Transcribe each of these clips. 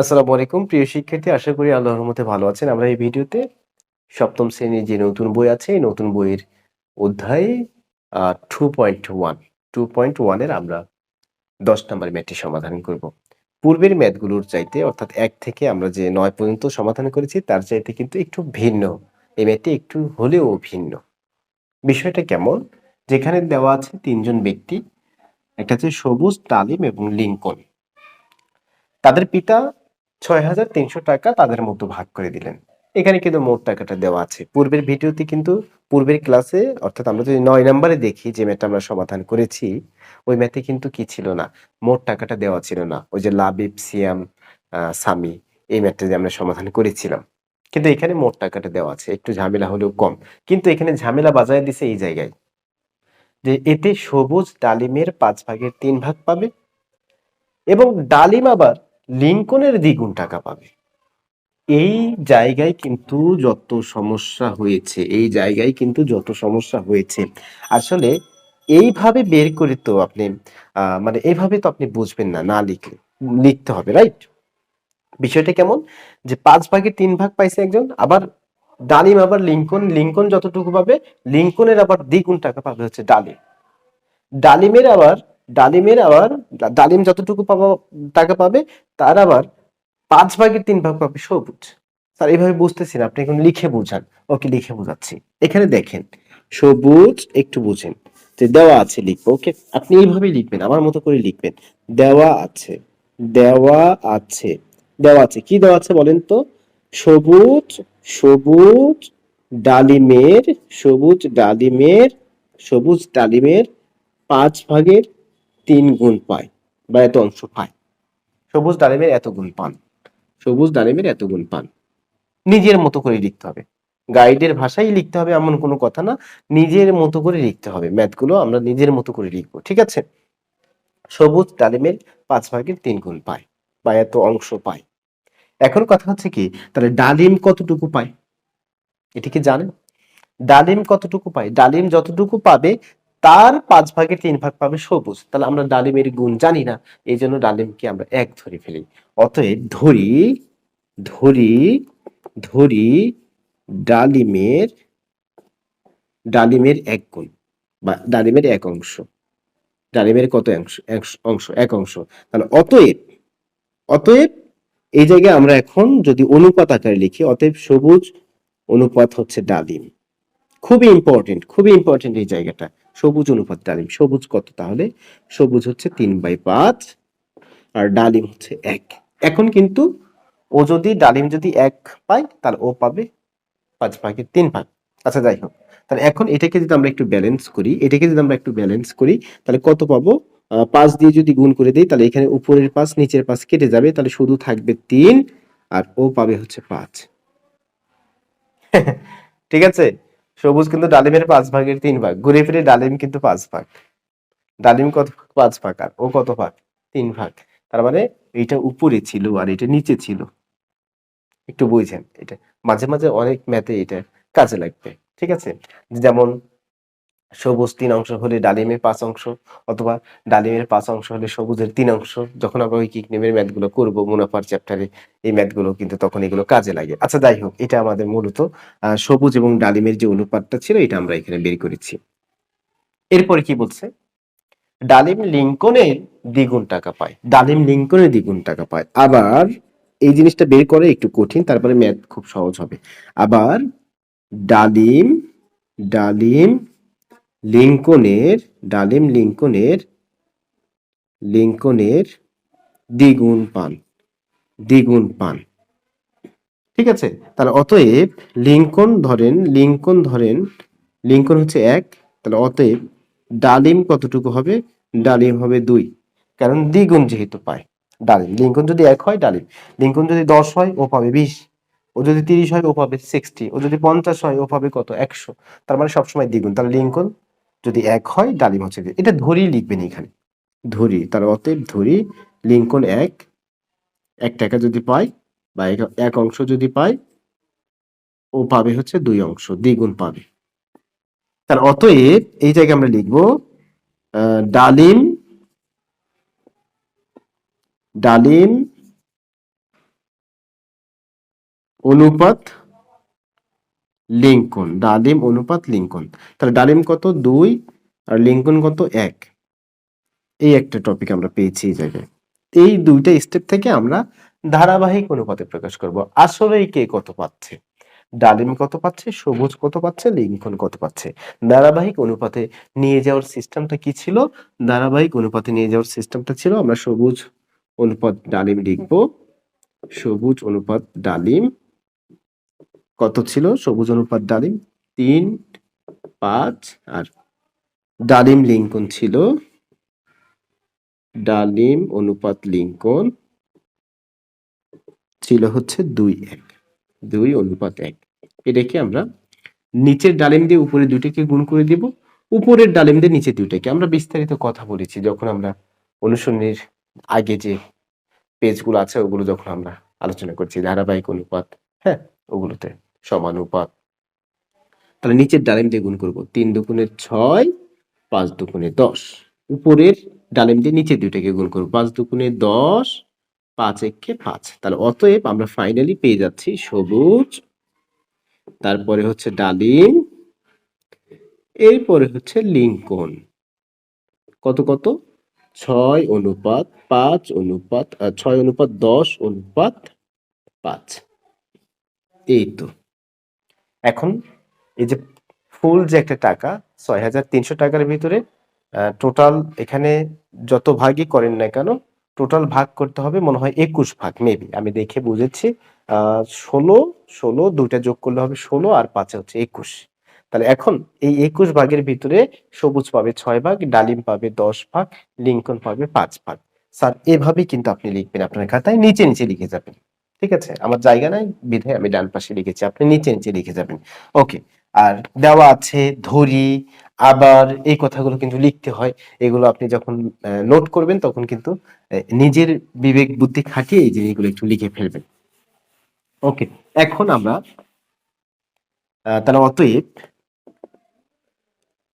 আসসালামু আলাইকুম। প্রিয় শিক্ষার্থী, আশা করি আল্লাহর রহমতে ভালো আছেন। আমরা এই ভিডিওতে সপ্তম শ্রেণির যে নতুন বই আছে, এই নতুন বইয়ের অধ্যায় two point one two point ওয়ানের আমরা দশ নম্বর ম্যাথটি সমাধান করব। পূর্বের ম্যাথগুলোর চাইতে, অর্থাৎ এক থেকে আমরা যে নয় পর্যন্ত সমাধান করেছি, তার চাইতে কিন্তু একটু ভিন্ন। এই ম্যাথটি একটু হলেও ভিন্ন। বিষয়টা কেমন? যেখানে দেওয়া আছে তিনজন ব্যক্তি, একটা হচ্ছে সবুজ, তালিম এবং লিঙ্কন। তাদের পিতা ছয় হাজার তিনশো টাকা তাদের মতো ভাগ করে দিলেন। এখানে কিন্তু মোট টাকাটা দেওয়া আছে। পূর্বের ভিডিওতে কিন্তু পূর্বের ক্লাসে, অর্থাৎ আমরা যদি নয় নম্বরে দেখি যে ম্যাথটা আমরা সমাধান করেছি, ওই ম্যাথে কিন্তু কি ছিল না? মোট টাকাটা দেওয়া ছিল না। ওই যে লাবিব, সিয়াম সামি, এই ম্যাথটা যে আমরা সমাধান করেছিলাম। কিন্তু এখানে মোট টাকাটা দেওয়া আছে। একটু ঝামেলা হলেও কম। কিন্তু এখানে ঝামেলা বাজায় দিছে এই জায়গায়। যে এতে সবুজ ডালিমের পাঁচ ভাগের তিন ভাগ পাবে। এবং ডালিম আবার লিঙ্কনের দ্বিগুণ টাকা পাবে। এই জায়গায় কিন্তু যত সমস্যা হয়েছে, এই জায়গায় কিন্তু যত সমস্যা হয়েছে, আসলে এইভাবে বের করে তো আপনি মানে এইভাবে তো আপনি বুঝবেন না না লিখলে, লিখতে হবে, রাইট? বিষয়টা কেমন? যে পাঁচ ভাগে তিন ভাগ পাইছে একজন, আবার ডালিম, আবার লিঙ্কন লিঙ্কন যতটুকু পাবে, লিঙ্কনের আবার দ্বিগুণ টাকা পাবে হচ্ছে ডালিম। ডালিমের আবার ডালিমের আবার ডালিম যতটুকু পাবা টাকা পাবে, তার আবার পাঁচ ভাগের তিন ভাগ পাবে সবুজ। স্যার, এইভাবে বুঝতেছি না, আপনি এখন লিখে বোঝান। ওকে, লিখে বোঝাচ্ছি। এখানে দেখেন, সবুজ, একটু বুঝেন। যে দেওয়া আছে লিখব, ওকে? আপনি এইভাবেই লিখবেন, আমার মতো করে লিখবেন। দেওয়া আছে দেওয়া আছে দেওয়া আছে। কি দেওয়া আছে বলেন তো? সবুজ সবুজ ডালিমের সবুজ ডালিমের সবুজ ডালিমের পাঁচ ভাগের তিন গুণ পায় বা এত অংশ পায় সবুজ ডালিমের এত গুণ পান। সবুজ ডালিমের এত গুণ পান। নিজের মতো করে লিখতে হবে। গাইডের ভাষাই লিখতে হবে এমন কোনো কথা না নিজের মতো করে লিখতে হবে। ম্যাথগুলো আমরা নিজের মতো করে লিখব ঠিক আছে? সবুজ ডালিমের পাঁচ ভাগের তিন গুণ পায় বা এত অংশ পায় এখন কথা হচ্ছে কি তাহলে ডালিম কতটুকু পায়? এটি কি জানেন? ডালিম কতটুকু পায়? ডালিম যতটুকু পাবে তার পাঁচ ভাগের তিন ভাগ পাবে সবুজ। তাহলে আমরা ডালিমের গুণ জানি না, এই জন্য ডালিমকে আমরা এক ধরে ফেলি। অতএব ধরি ধরি ধরি ডালিমের ডালিমের এক গুণ বা ডালিমের এক অংশ। ডালিমের কত অংশ? অংশ, এক অংশ। তাহলে অতএব অতএব এই জায়গায় আমরা এখন যদি অনুপাত আকারে লিখি, অতএব সবুজ অনুপাত হচ্ছে ডালিম। খুবই ইম্পর্টেন্ট খুবই ইম্পর্টেন্ট এই জায়গাটা। সবুজ অনুপাত ডালিম। সবুজ কত তাহলে? সবুজ হচ্ছে তিন বাই পাঁচ আর ডালিম হচ্ছে এক। এখন কিন্তু ও যদি ডালিম যদি এক পায়, তাহলে ও পাবে পাঁচ ভাগের তিন ভাগ। আচ্ছা যাই হোক। তাহলে এখন এটাকে যদি আমরা একটু ব্যালেন্স করি, এটাকে যদি আমরা একটু ব্যালেন্স করি, তাহলে কত পাবো? পাঁচ দিয়ে যদি গুণ করে দিই, তাহলে এখানে উপরের পাঁচ, নিচের পাঁচ কেটে যাবে। তাহলে শুধু থাকবে তিন আর ও পাবে হচ্ছে পাঁচ। ঠিক আছে? সবুজ কিন্তু ডালিমের পাঁচ ভাগের তিন ভাগ। ঘুরে ফিরে ডালিম কিন্তু পাঁচ ভাগ। ডালিম কত পাঁচ ভাগ আর ও কত ভাগ? তিন ভাগ। তার মানে এইটা উপরে ছিল আর এটা নিচে ছিল। একটু বুঝছেন এটা। মাঝে মাঝে অনেক ম্যাথে এটা কাজে লাগবে। ঠিক আছে? যেমন সবুজ তিন অংশ হলে ডালিমের পাঁচ অংশ অথবা ডালিমের পাঁচ অংশ হলে সবুজের তিন অংশ। যখন আমরা ওই কিক নেমের ম্যাথগুলো করব মুনাফার চ্যাপ্টারে এই ম্যাথগুলো কিন্তু তখন এগুলো কাজে লাগে। আচ্ছা যাই হোক, এটা আমাদের মূলত সবুজ এবং ডালিমের যে অনুপাতটা ছিল এটা আমরা এখানে বের করেছি। এরপরে কি বলছে? ডালিম লিঙ্কনের দ্বিগুণ টাকা পায়। ডালিম লিঙ্কনের দ্বিগুণ টাকা পায়। আবার এই জিনিসটা বের করে একটু কঠিন, তারপরে ম্যাথ খুব সহজ হবে। আবার ডালিম ডালিম লিঙ্কনের, ডালিম লিঙ্কনের লিঙ্কনের দ্বিগুণ পান দ্বিগুণ পান। ঠিক আছে? তাহলে অতএব লিঙ্কন ধরেন লিঙ্কন ধরেন, লিঙ্কন হচ্ছে এক, তাহলে অতএব ডালিম কতটুকু হবে? ডালিম হবে দুই। কারণ দ্বিগুণ যেহেতু পায়, ডালিম। লিঙ্কন যদি এক হয়, ডালিম। লিঙ্কন যদি দশ হয়, ও পাবে বিশ। ও যদি তিরিশ হয়, ও পাবে সিক্সটি। ও যদি পঞ্চাশ হয়, ও পাবে কত? একশো। তার মানে সবসময় দ্বিগুণ। তাহলে লিঙ্কন যদি এক হয়, ডালিম হচ্ছে এটা ধরি লিখবেন এখানে। ধরি, তার অতএব ধরি লিঙ্কন এক। এক টাকা যদি পায় বা এক- অংশ যদি পায় ও পাবে হচ্ছে দুই অংশ, দ্বিগুণ পাবে। তার অতএব এই জায়গায় আমরা লিখব ডালিম ডালিম অনুপাত লিঙ্কন, ডালিম অনুপাত লিঙ্কন। তাহলে ডালিম কত? দুই, আর লিঙ্কন কত? এক। এই একটা টপিক আমরা পেয়েছি এই জায়গায়। এই দুইটা স্টেপ থেকে আমরা ধারাবাহিক অনুপাতে প্রকাশ করব। আসলে কে কত পাচ্ছে? ডালিম কত পাচ্ছে? সবুজ কত পাচ্ছে? লিঙ্কন কত পাচ্ছে? ধারাবাহিক অনুপাতে নিয়ে যাওয়ার সিস্টেমটা কি ছিল? ধারাবাহিক অনুপাতে নিয়ে যাওয়ার সিস্টেমটা ছিল, আমরা সবুজ অনুপাত ডালিম লিখব। সবুজ অনুপাত ডালিম কত ছিল? সবুজ অনুপাত ডালিম তিন, পাঁচ, আর ডালিম লিঙ্কন ছিল? ডালিম অনুপাত লিঙ্কন ছিল হচ্ছে দুই এক, দুই অনুপাত এক। এটাকে আমরা নিচের ডালিম দিয়ে উপরে দুইটাকে গুণ করে দিব। উপরের ডালিম দিয়ে নিচে দুইটাকে। আমরা বিস্তারিত কথা বলেছি যখন আমরা অনুসরণের আগে যে পেজগুলো আছে, ওগুলো যখন আমরা আলোচনা করছি, ধারাবাহিক অনুপাত হ্যাঁ ওগুলোতে। সমানুপাত। তাহলে নিচের ডালিম দিয়ে গুণ করব। তিন দুগুণে ছয়, পাঁচ দুগুণে দশ। উপরের ডালিম দিয়ে নিচের দুইটাকে গুণ করব। পাঁচ দুগুণে দশ, পাঁচ একে পাঁচ। তাহলে অতএব আমরা ফাইনালি পেয়ে যাচ্ছি সবুজ। তারপরে হচ্ছে ডালিম। এরপরে হচ্ছে লিঙ্কন। কত কত? ছয় অনুপাত পাঁচ অনুপাত ছয় অনুপাত দশ অনুপাত পাঁচ। এই তো। এখন এই যে ফুল যে একটা টাকা, ছয় হাজার তিনশো টাকার ভিতরে টোটাল এখানে যত ভাগই করেন না কেন টোটাল ভাগ করতে হবে, মনে হয় একুশ ভাগ মেবি আমি দেখে বুঝেছি। ষোলো ষোলো, দুইটা যোগ করলে হবে ষোলো আর পাঁচে হচ্ছে একুশ। তাহলে এখন এই একুশ ভাগের ভিতরে সবুজ পাবে ছয় ভাগ, ডালিম পাবে দশ ভাগ, লিঙ্কন পাবে পাঁচ ভাগ। স্যার, এভাবেই কিন্তু আপনি লিখবেন, আপনার খাতায় নিচে নিচে লিখে যাবেন। ঠিক আছে? আমার জায়গা নাই, বিধায় আমি ডান পাশে লিখেছি আপনি নিচে নিচে লিখে যাবেন। ওকে আর দেওয়া আছে ধরি, আবার এই কথাগুলো কিন্তু লিখতে হয়। এগুলো আপনি যখন নোট করবেন তখন কিন্তু নিজের বিবেক বুদ্ধি খাটিয়ে এই জিনিসগুলো একটু লিখে ফেলবেন। ওকে এখন আমরা তাহলে অতএব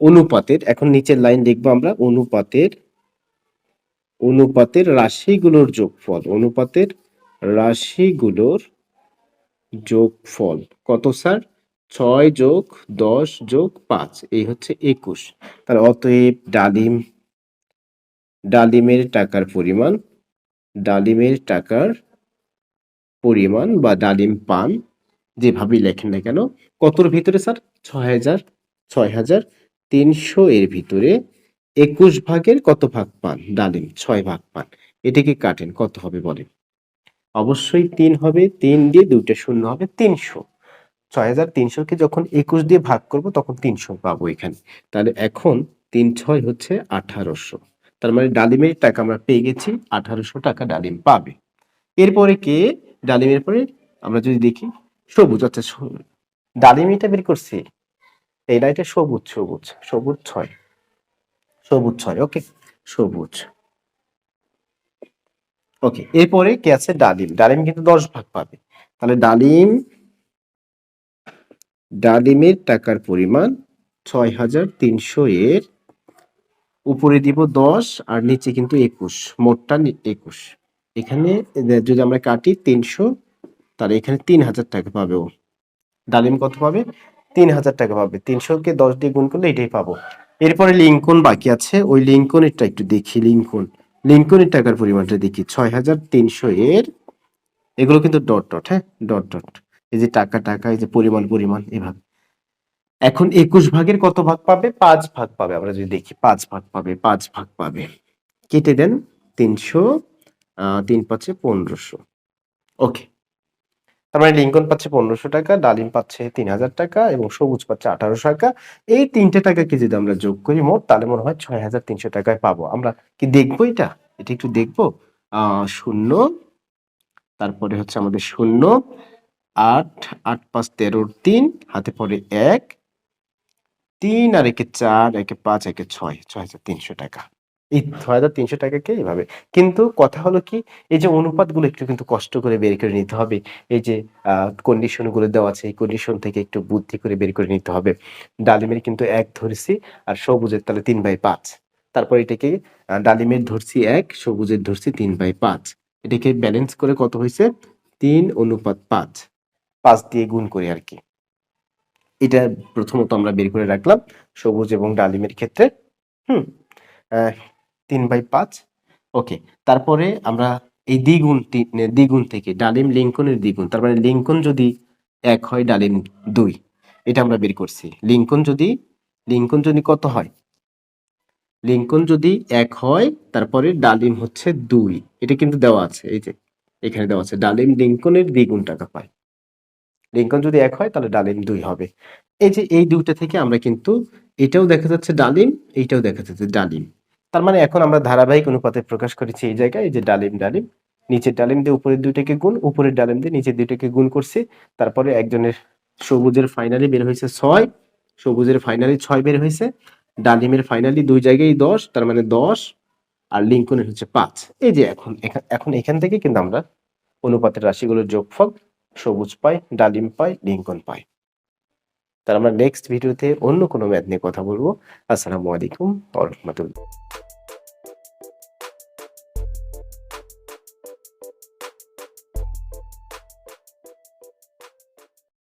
অনুপাতের, এখন নিচের লাইন লিখব আমরা, অনুপাতের অনুপাতের রাশিগুলোর যোগফল, অনুপাতের রাশিগুলোর যোগফল কত, স্যার? ছয় যোগ দশ যোগ পাঁচ, এই হচ্ছে একুশ। তার অতএব ডালিম, ডালিমের টাকার পরিমাণ, ডালিমের টাকার পরিমাণ বা ডালিম পান যেভাবেই লেখেন না কেন, কতর ভিতরে, স্যার? ছয় হাজার ছয় হাজার তিনশো এর ভিতরে একুশ ভাগের কত ভাগ পান? ডালিম, ছয় ভাগ পান। এটাকে কাটেন, কত হবে বলেন? অবশ্যই তিন হবে, তিন দিয়ে দুইটা শূন্য হবে, তিনশো। ছয় হাজার তিনশোকে যখন একুশ দিয়ে ভাগ করব, তখন তিনশো পাবো এখানে। তাহলে এখন তিন ছয় হচ্ছে আঠারোশো। তার মানে ডালিমের টাকা আমরা পেয়ে গেছি, আঠারোশো টাকা ডালিম পাবে। এরপরে কে? ডালিমের পরে আমরা যদি দেখি, সবুজ আচ্ছা। ডালিম এটা বের করছি। এটা এটা সবুজ সবুজ সবুজ ছয়। সবুজ ছয়, ওকে, সবুজ। ওকে, এরপরে কে আছে? ডালিম। ডালিম কিন্তু দশ ভাগ পাবে। তাহলে ডালিম, ডালিমের টাকার পরিমাণ ছয় হাজার তিনশো এর উপরে দিব দশ, আর নিচে কিন্তু একুশ, মোটটা একুশ। এখানে যদি আমরা কাটি তিনশো, তাহলে এখানে তিন হাজার টাকা পাবে ও। ডালিম কত পাবে? তিন হাজার টাকা পাবে। তিনশোকে দশ দিয়ে গুণ করলে এটাই পাবো। এরপরে লিঙ্কন বাকি আছে। ওই লিঙ্কনেরটা একটু দেখি, লিঙ্কন। লিঙ্কনের টাকার পরিমাণটা দেখি ছয় হাজার তিনশো এর, এগুলো কিন্তু ডট ডট হ্যাঁ? ডট ডট এই যে টাকা টাকা, এই যে পরিমাণ পরিমাণ, এভাবে। এখন একুশ ভাগের কত ভাগ পাবে? পাঁচ ভাগ পাবে। আমরা যদি দেখি, পাঁচ ভাগ পাবে, পাঁচ ভাগ পাবে। কেটে দেন তিনশো তিন পাঁচে পনেরোশো। ওকে। তার মানে লিঙ্কন পাচ্ছে পনেরোশো টাকা, ডালিম পাচ্ছে তিন হাজার টাকা এবং সবুজ পাচ্ছে আঠারোশো টাকা। এই তিনটে টাকাকে যদি আমরা যোগ করি মোট, তাহলে মনে হয় ছয় হাজার তিনশো টাকায় পাবো। আমরা কি দেখব এটা? এটা একটু দেখব। শূন্য, তারপরে হচ্ছে আমাদের শূন্য, আট আট পাঁচ তেরোর তিন, হাতে পরে এক, তিন আর একে চার, একে পাঁচ, একে ছয় ছয় হাজার তিনশো টাকা। এই ছয় তিনশো টাকাকে এইভাবে? কিন্তু কথা হলো কি, এই যে অনুপাতগুলো একটু কিন্তু কষ্ট করে বের করে নিতে হবে। এই যে কন্ডিশনগুলো দেওয়া আছে, এই কন্ডিশন থেকে একটু বুদ্ধি করে বের করে নিতে হবে। ডালিমের কিন্তু এক ধরছি আর সবুজের তাহলে তিন বাই পাঁচ। তারপর এটাকে ডালিমের ধরছি এক, সবুজের ধরছি তিন বাই পাঁচ। এটাকে ব্যালেন্স করে কত হয়েছে? তিন অনুপাত পাঁচ। পাঁচ দিয়ে গুণ করে আর কি। এটা প্রথমত আমরা বের করে রাখলাম সবুজ এবং ডালিমের ক্ষেত্রে। হুম তিন বাই পাঁচ। ওকে, তারপরে আমরা এই দ্বিগুণ দ্বিগুণ থেকে ডালিম লিঙ্কনের দ্বিগুণ, তার মানে লিঙ্কন যদি এক হয় ডালিম দুই, এটা আমরা বের করছি। লিঙ্কন যদি লিঙ্কন যদি কত হয়? লিঙ্কন যদি এক হয়, তারপরে ডালিম হচ্ছে দুই, এটা কিন্তু দেওয়া আছে, এই যে, এখানে দেওয়া আছে, ডালিম লিঙ্কনের দ্বিগুণ টাকা পায়। লিঙ্কন যদি এক হয়, তাহলে ডালিম দুই হবে। এই যে এই দুইটা থেকে আমরা কিন্তু এটাও দেখা যাচ্ছে ডালিম, এইটাও দেখা যাচ্ছে ডালিম। তার মানে এখন আমরা ধারাবাহিক অনুপাতে প্রকাশ করেছি এই জায়গায় এই যে ডালিম ডালিম, নিচের ডালিম দিয়ে উপরের দুইটাকে গুণ, উপরের ডালিম দিয়ে নিচের দুইটাকে গুণ করছি। তারপরে একজনের সবুজের ফাইনালি বের হয়েছে ছয়, সবুজের ফাইনালি ছয় বের হয়েছে, ডালিমের ফাইনালি দুই জায়গায় দশ, তার মানে দশ, আর লিঙ্কনের হচ্ছে পাঁচ। এই যে এখন, এখা- এখন এখান থেকে কিন্তু আমরা অনুপাতের রাশিগুলোর যোগফল সবুজ পাই, ডালিম পাই, লিঙ্কন পাই। তার আমরা নেক্সট ভিডিওতে অন্য কোনো ম্যাথ নিয়ে কথা বলব। আসসালামু আলাইকুম রাহমাতুল্লাহ।